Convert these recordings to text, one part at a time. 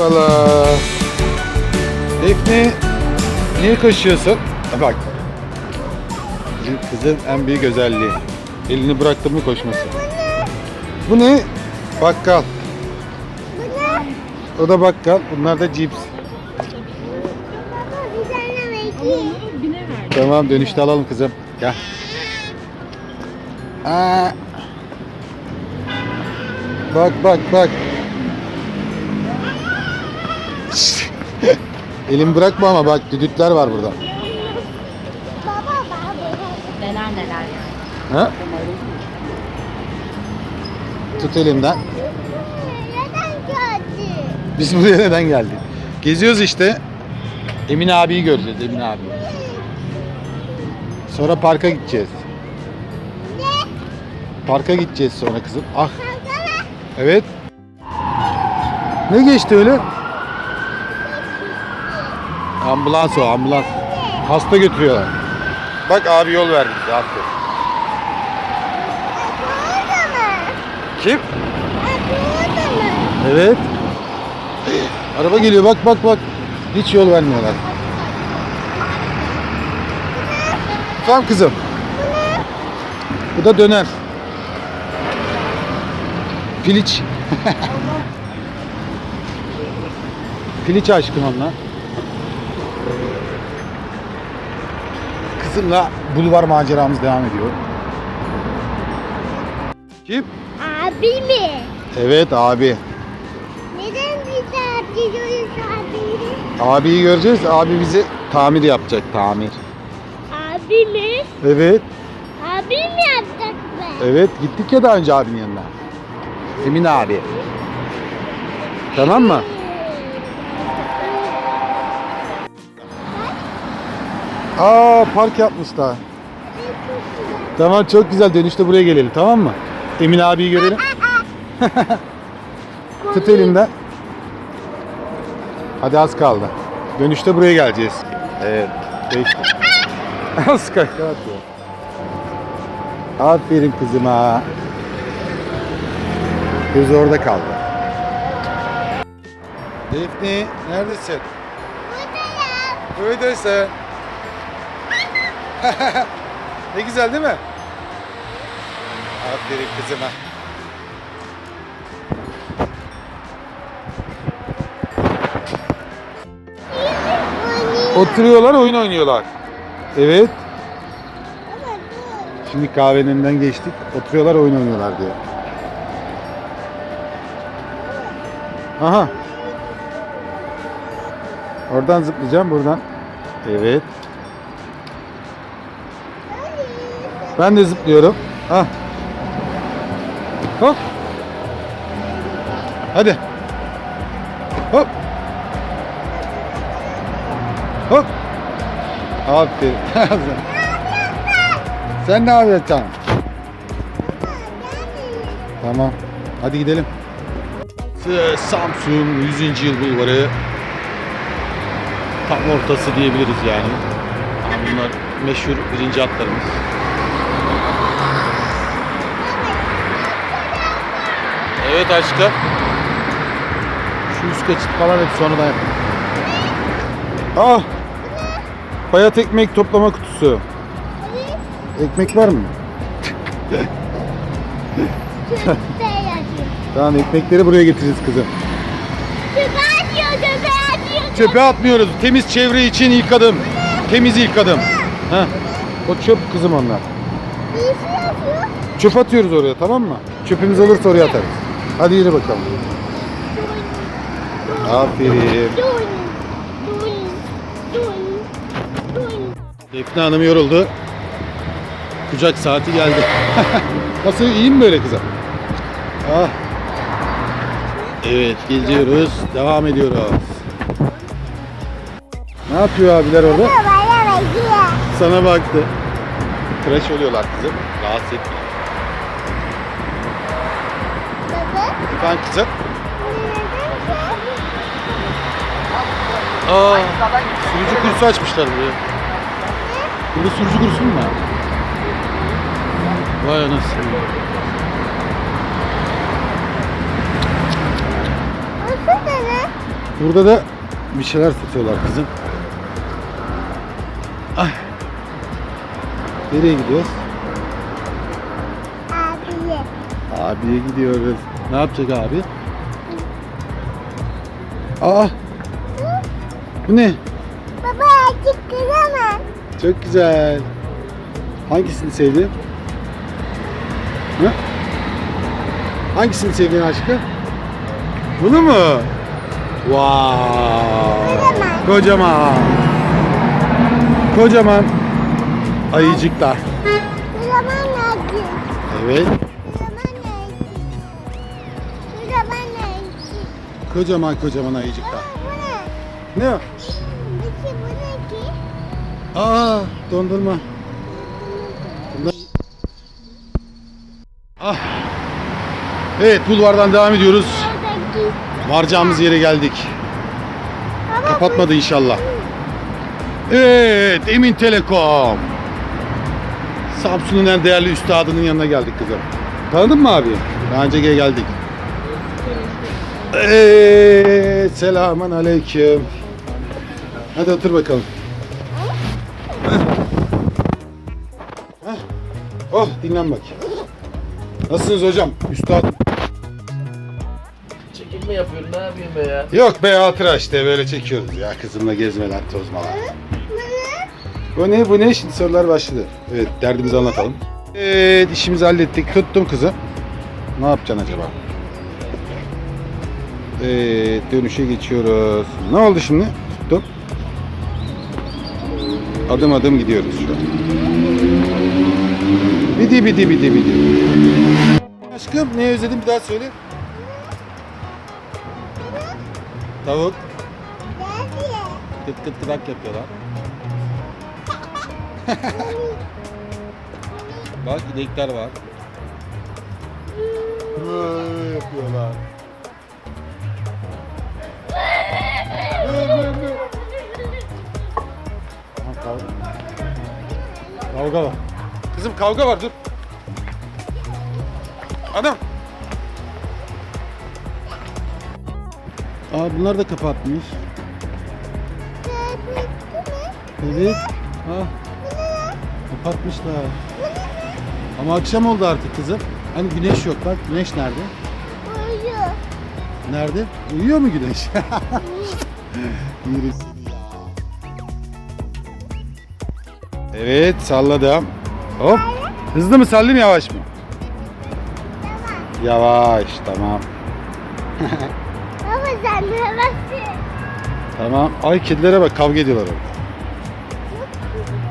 Hoppala. Defne niye koşuyorsun? Ha, Bak. Kızın en büyük özelliği. Elini bıraktın mı koşması. Bu ne? Bakkal. O da bakkal. Bunlar da cips. Tamam dönüşte alalım kızım. Gel. Aa. Bak bak bak. Elimi bırakma ama bak düdükler var burada. Baba baba. Neler neler yani. Ha? Tut elimden. Neden kötü? Biz buraya neden geldik? Geziyoruz işte. Emin abiyi göreceğiz Emin abi. Sonra parka gideceğiz. Ne? Parka gideceğiz sonra kızım. Ah Kankana. evet. Ne geçti öyle? Ambulans o ambulans. Hasta götürüyorlar. Bak abi yol verdi bize aferin. Kim? Evet. Araba geliyor bak bak bak. Hiç yol vermiyorlar. Tamam kızım. Bu da döner. Piliç. Piliç aşkım onunla. Kızımla bulvar maceramız devam ediyor. Kim? Abi mi? Evet abi. Neden biz de gidiyoruz abi? Abiyi göreceğiz. Abi bizi tamir yapacak tamir. Abi mi? Evet. Abi mi yapacak be? Evet gittik ya daha önce abinin yanına. Emin abi. Tamam mı? Aa park yapmışlar. Tamam çok güzel dönüşte buraya gelelim tamam mı? Emin abiyi görelim. Tut elimden. Hadi az kaldı. Dönüşte buraya geleceğiz. Evet. Geçti. az kaldı. Aferin kızıma. Göz orada kaldı. Defne neredesin? Buradayım. Buradasın. ne güzel değil mi? Aferin kızıma. Oturuyorlar oyun oynuyorlar. Evet. Şimdi kahvenin önünden geçtik. Oturuyorlar oyun oynuyorlar diyor. Aha. Oradan zıplayacağım buradan. Evet. Ben de zıplıyorum. Ha. Hop. Hadi. Hop. Hop. Aferin. Sen ne yapıyorsun? Tamam. Hadi gidelim. Samsun 100. yıl bulvarı. Tam ortası diyebiliriz yani. Bunlar meşhur birinci atlarımız. Evet aşkım. Şu üst geçit falan hep sonradan yap. Ah! Bayat ekmek toplama kutusu. Ekmek var mı? Çöpe yazıyor. Tamam ekmekleri buraya getiririz kızım. Çöpe atıyor, çöpe atıyor. Çöpe atmıyoruz. Temiz çevre için ilk adım. Temiz ilk adım. Heh. O çöp kızım onlar. Birisi yazıyor. Çöp atıyoruz oraya tamam mı? Çöpümüz olursa oraya atarız. Hadi yürü bakalım. Aferin. Defne Hanım yoruldu. Kucak saati geldi. Nasıl iyi mi böyle kızım? Ah. Evet geziyoruz. Devam ediyoruz. Ne yapıyor abiler orada? Sana baktı. Tıraş oluyorlar kızım. Rahatsız etme. Kızım? neden Aa, sürücü kursu açmışlar buraya. Burada sürücü kursu mu var? Vay anasını. Burada da bir şeyler satıyorlar kızım. Ay. Nereye gidiyoruz? Abiye. Abiye gidiyoruz. Ne yapacak abi? Aa. Bu ne? Baba açık kıramam. Çok güzel. Hangisini sevdin? Hı? Hangisini sevdin aşkım? Bunu mu? Wow. Kocaman. Kocaman. Kocaman ayıcıklar. Acı. Evet. Kocaman kocaman ayıcıklar. Ne? Ne o? Aa dondurma. Bunlar... Ah. Evet bulvardan devam ediyoruz. Varacağımız yere geldik. Kapatmadı inşallah. Evet Emin Telekom. Samsun'un en değerli üstadının yanına geldik kızım. Tanıdın mı abi? Daha önce geldik. Evet, selamun aleyküm. Hadi otur bakalım. Heh. Oh dinlen bak. Nasılsınız hocam? Üstad. Çekilme yapıyorum ne yapayım be ya? Yok be hatıra işte böyle çekiyoruz ya kızımla gezmeler tozmalar. Bu ne bu ne şimdi sorular başladı. Evet derdimizi anlatalım. Evet işimizi hallettik tuttum kızı. Ne yapacaksın acaba? Evet dönüşe geçiyoruz. Ne oldu şimdi? Tuttum. Adım adım gidiyoruz şu an. Bidi bidi bidi bidi. Aşkım ne özledim bir daha söyle. Tavuk. Kıt kıt kıdak yapıyorlar. Bak inekler var. Böyle yapıyorlar. Kavga var. Kızım kavga var dur. Adam. Aa bunlar da kapatmış. Evet. Ah. Kapatmışlar. Ama akşam oldu artık kızım. Hani güneş yok bak. Güneş nerede? Uyu. Nerede? Uyuyor mu güneş? Yürü Evet salladım. Hop. Hızlı mı sallayayım yavaş mı? Yavaş tamam. Baba sen neresi? Tamam. Ay kedilere bak kavga ediyorlar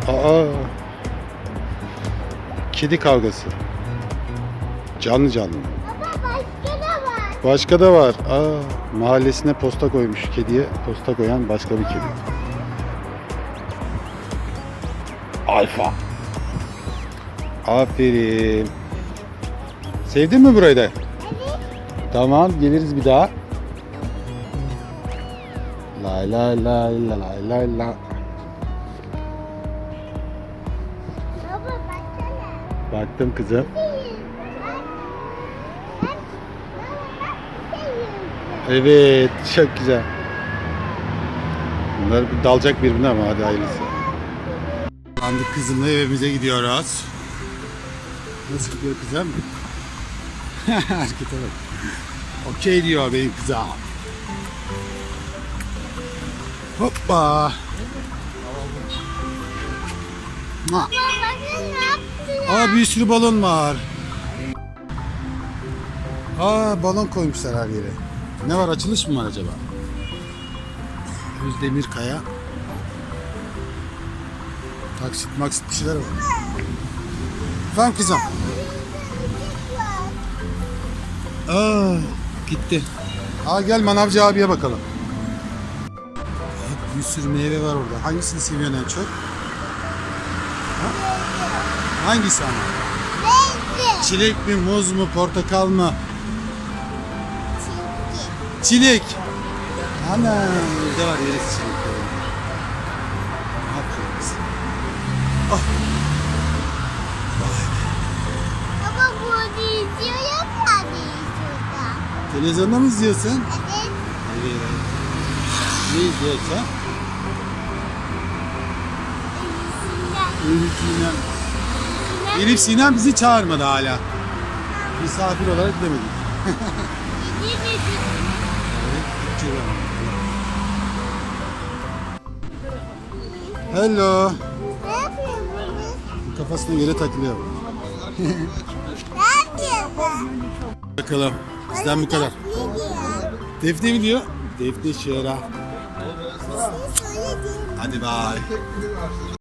orada. Aa. Kedi kavgası. Canlı canlı. Baba başka da var. Başka da var. Aa, mahallesine posta koymuş kediye. Posta koyan başka bir kedi. Alfa. Aferin. Sevdin mi burayı da? Evet. Tamam geliriz bir daha. Lay lay lay lay lay lay lay. Baba baksana. Baktım kızım. Evet çok güzel. Bunlar bir dalacak birbirine ama hadi hayırlısı. Landık kızımla evimize gidiyoruz. Nasıl gidiyor kızım? Harekete. Okey diyor benim kızım. Hoppa. Yaptın? Aa bir sürü balon var. Aa balon koymuşlar her yere. Ne var açılış mı var acaba? Özdemir Kaya. Taksit maksit bir şeyler var. Efendim kızım. Aa gitti. Aa gel manavcı abiye bakalım. Evet, bir sürü meyve var orada. Hangisini seviyorsun en çok? Ha? Hangisi ama? Çilek mi, muz mu, portakal mı? Çizgi. Çilek. Ana, evde var yeriz çilekleri. Aferin kızım. Baba burada izliyorum ya şurada. Televizyonda mı izliyorsun? Evet. Evet. Ne izleyeceksin? Elif Sinem. Elif Sinem bizi çağırmadı hala. Misafir olarak demedik. Hello. Ne yapıyorsun? Kafasına göre takılıyor. Ne yapıyorsun? Bakalım. Bizden bu kadar. Defne mi diyor? Defne Şera. Hadi bay.